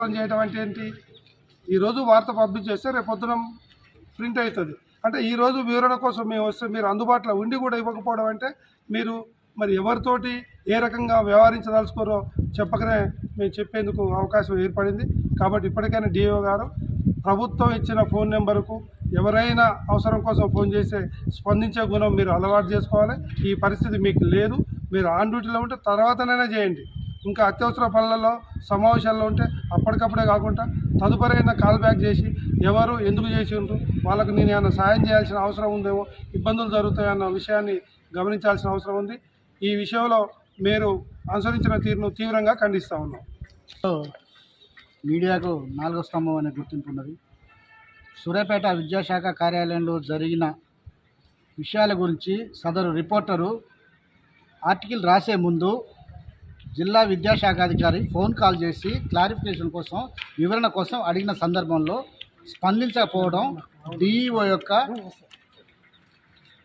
ప్రచారం చేయడం అంటే ఏంటి? ఈరోజు వార్త పబ్లిష్ చేస్తే రేపు పొద్దున ప్రింట్ అవుతుంది. అంటే ఈరోజు వివరణ కోసం మేము వస్తే మీరు అందుబాటులో ఉండి కూడా ఇవ్వకపోవడం అంటే మీరు మరి ఎవరితోటి ఏ రకంగా వ్యవహరించదలుచుకోరో చెప్పకనే మేము చెప్పేందుకు అవకాశం ఏర్పడింది. కాబట్టి ఇప్పటికైనా డిఓ గారు ప్రభుత్వం ఇచ్చిన ఫోన్ నెంబర్కు ఎవరైనా అవసరం కోసం ఫోన్ చేస్తే స్పందించే గుణం మీరు అలవాటు చేసుకోవాలి. ఈ పరిస్థితి మీకు లేదు. మీరు ఆన్ డ్యూటీలో ఉంటే తర్వాతనైనా చేయండి. ఇంకా అత్యవసర పనులలో సమావేశాల్లో ఉంటే అప్పటికప్పుడే కాకుండా తదుపరైన కాల్ బ్యాక్ చేసి ఎవరు ఎందుకు చేసి ఉంటారు వాళ్ళకు నేను ఏమైనా సాయం చేయాల్సిన అవసరం ఉందేమో ఇబ్బందులు జరుగుతాయన్న విషయాన్ని గమనించాల్సిన అవసరం ఉంది. ఈ విషయంలో మీరు అనుసరించిన తీరును తీవ్రంగా ఖండిస్తూ ఉన్నాం. మీడియాకు నాలుగో స్తంభం అనే గుర్తింపు ఉన్నది. సూర్యాపేట విద్యాశాఖ కార్యాలయంలో జరిగిన విషయాల గురించి సదరు రిపోర్టరు ఆర్టికల్ రాసే ముందు జిల్లా విద్యాశాఖ అధికారి ఫోన్ కాల్ చేసి క్లారిఫికేషన్ కోసం వివరణ కోసం అడిగిన సందర్భంలో స్పందించకపోవడం డిఈఓ యొక్క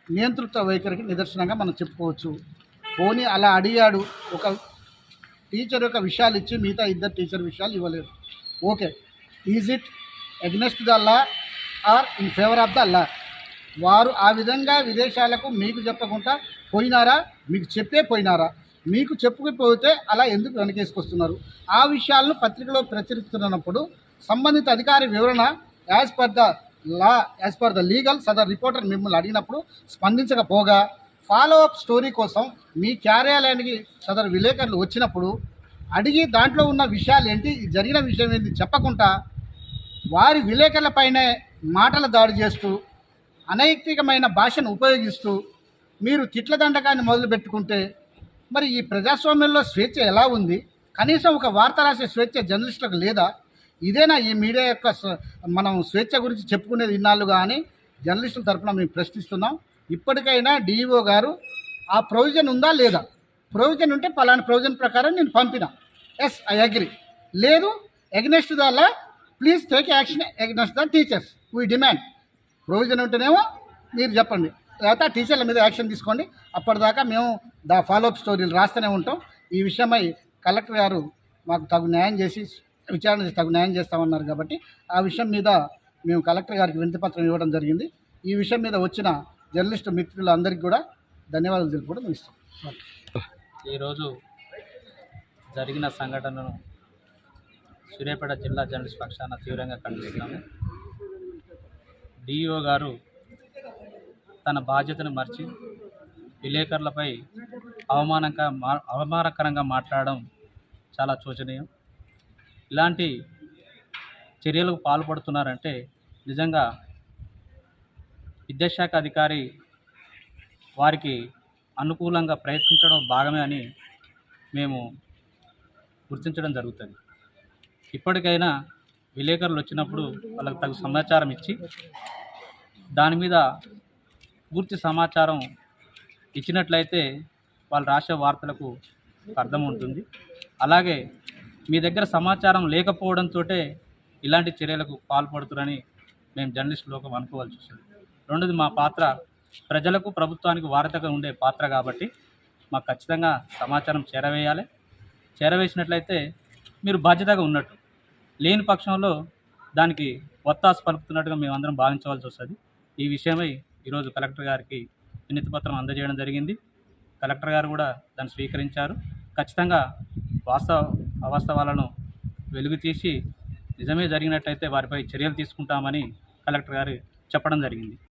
నియంతృత్వ వైఖరికి నిదర్శనంగా మనం చెప్పుకోవచ్చు. పోనీ అలా అడిగాడు ఒక టీచర్ యొక్క విషయాలు ఇచ్చి మిగతా ఇద్దరు టీచర్ విషయాలు ఇవ్వలేదు. Okay is it against the law or in favour of the law? వారు ఆ విధంగా విదేశాలకు మీకు చెప్పకుండా పోయినారా? మీకు చెప్పే పోయినారా? మీకు చెప్పుకుపోతే అలా ఎందుకు వెనకేసుకొస్తున్నారు? ఆ విషయాలను పత్రికలో ప్రచురిస్తున్నప్పుడు సంబంధిత అధికారి వివరణ as per the law as per the legal Sadar reporter మిమ్మల్ని అడిగినప్పుడు స్పందించకపోగా ఫాలో అప్ స్టోరీ కోసం మీ కార్యాలయానికి సదరు విలేకరులు వచ్చినప్పుడు అడిగి దాంట్లో ఉన్న విషయాలు ఏంటి జరిగిన విషయం ఏంటి చెప్పకుండా వారి విలేకరులపైనే మాటల దాడి చేస్తూ అనైతికమైన భాషను ఉపయోగిస్తూ మీరు తిట్ల దండకాన్ని మరి ఈ ప్రజాస్వామ్యంలో స్వేచ్ఛ ఎలా ఉంది? కనీసం ఒక వార్త రాసే స్వేచ్ఛ జర్నలిస్టులకు లేదా? ఇదేనా ఈ మీడియా యొక్క మనం స్వేచ్ఛ గురించి చెప్పుకునేది ఇన్నాళ్ళు కానీ జర్నలిస్టుల తరఫున మేము ప్రశ్నిస్తున్నాం. ఇప్పటికైనా డిఈఓ గారు ఆ ప్రొవిజన్ ఉందా లేదా? ప్రొవిజన్ ఉంటే పలానా ప్రొవిజన్ ప్రకారం నేను పంపిన. Yes I agree. లేదు against the law please take action against the teachers. We demand. Provision ఉంటేనేమో మీరు చెప్పండి. తర్వాత టీచర్ల మీద యాక్షన్ తీసుకోండి. అప్పటిదాకా మేము దా ఫాలోఅప్ స్టోరీలు రాస్తూనే ఉంటాం. ఈ విషయమై కలెక్టర్ గారు మాకు తగు న్యాయం చేసి విచారణ చేసి తగు న్యాయం చేస్తామన్నారు కాబట్టి ఆ విషయం మీద మేము కలెక్టర్ గారికి వినతిపత్రం ఇవ్వడం జరిగింది. ఈ విషయం మీద వచ్చిన జర్నలిస్ట్ మిత్రులందరికీ కూడా ధన్యవాదాలు తెలుపుకోవడం ఇస్తాం ఈరోజు జరిగిన సంఘటనను సూర్యాపేట జిల్లా జర్నలిస్ట్ పక్షాన తీవ్రంగా ఖండిస్తున్నాము. డిఈఓ గారు తన బాధ్యతను మర్చి విలేకరులపై అవమానంగా మా అవమానకరంగా మాట్లాడడం చాలా శోచనీయం ఇలాంటి చర్యలకు పాల్పడుతున్నారంటే నిజంగా విద్యాశాఖ అధికారి వారికి అనుకూలంగా ప్రయత్నించడం భాగమే అని మేము గుర్తించడం జరుగుతుంది. ఇప్పటికైనా విలేకరులు వచ్చినప్పుడు వాళ్ళకి తగు సమాచారం ఇచ్చి దాని మీద పూర్తి సమాచారం ఇచ్చినట్లయితే వాళ్ళు రాసే వార్తలకు అర్థం ఉంటుంది. అలాగే మీ దగ్గర సమాచారం లేకపోవడంతో ఇలాంటి చర్యలకు పాల్పడుతురని మేము జర్నలిస్ట్ లోకం అనుకోవాల్సి వస్తుంది. రెండోది మా పాత్ర ప్రజలకు ప్రభుత్వానికి వార్తగా ఉండే పాత్ర కాబట్టి మాకు ఖచ్చితంగా సమాచారం చేరవేయాలి. చేరవేసినట్లయితే మీరు బాధ్యతగా ఉన్నట్టు. లేని పక్షంలో దానికి ఒత్తాసు పలుకుతున్నట్టుగా మేమందరం భావించవలసి వస్తుంది. ఈ విషయమై ఈరోజు కలెక్టర్ గారికి వినతి పత్రం అందజేయడం జరిగింది. కలెక్టర్ గారు కూడా దాన్ని స్వీకరించారు. ఖచ్చితంగా వాస్తవ అవాస్తవాలను వెలుగు తీసి నిజమే జరిగినట్టయితే వారిపై చర్యలు తీసుకుంటామని కలెక్టర్ గారు చెప్పడం జరిగింది.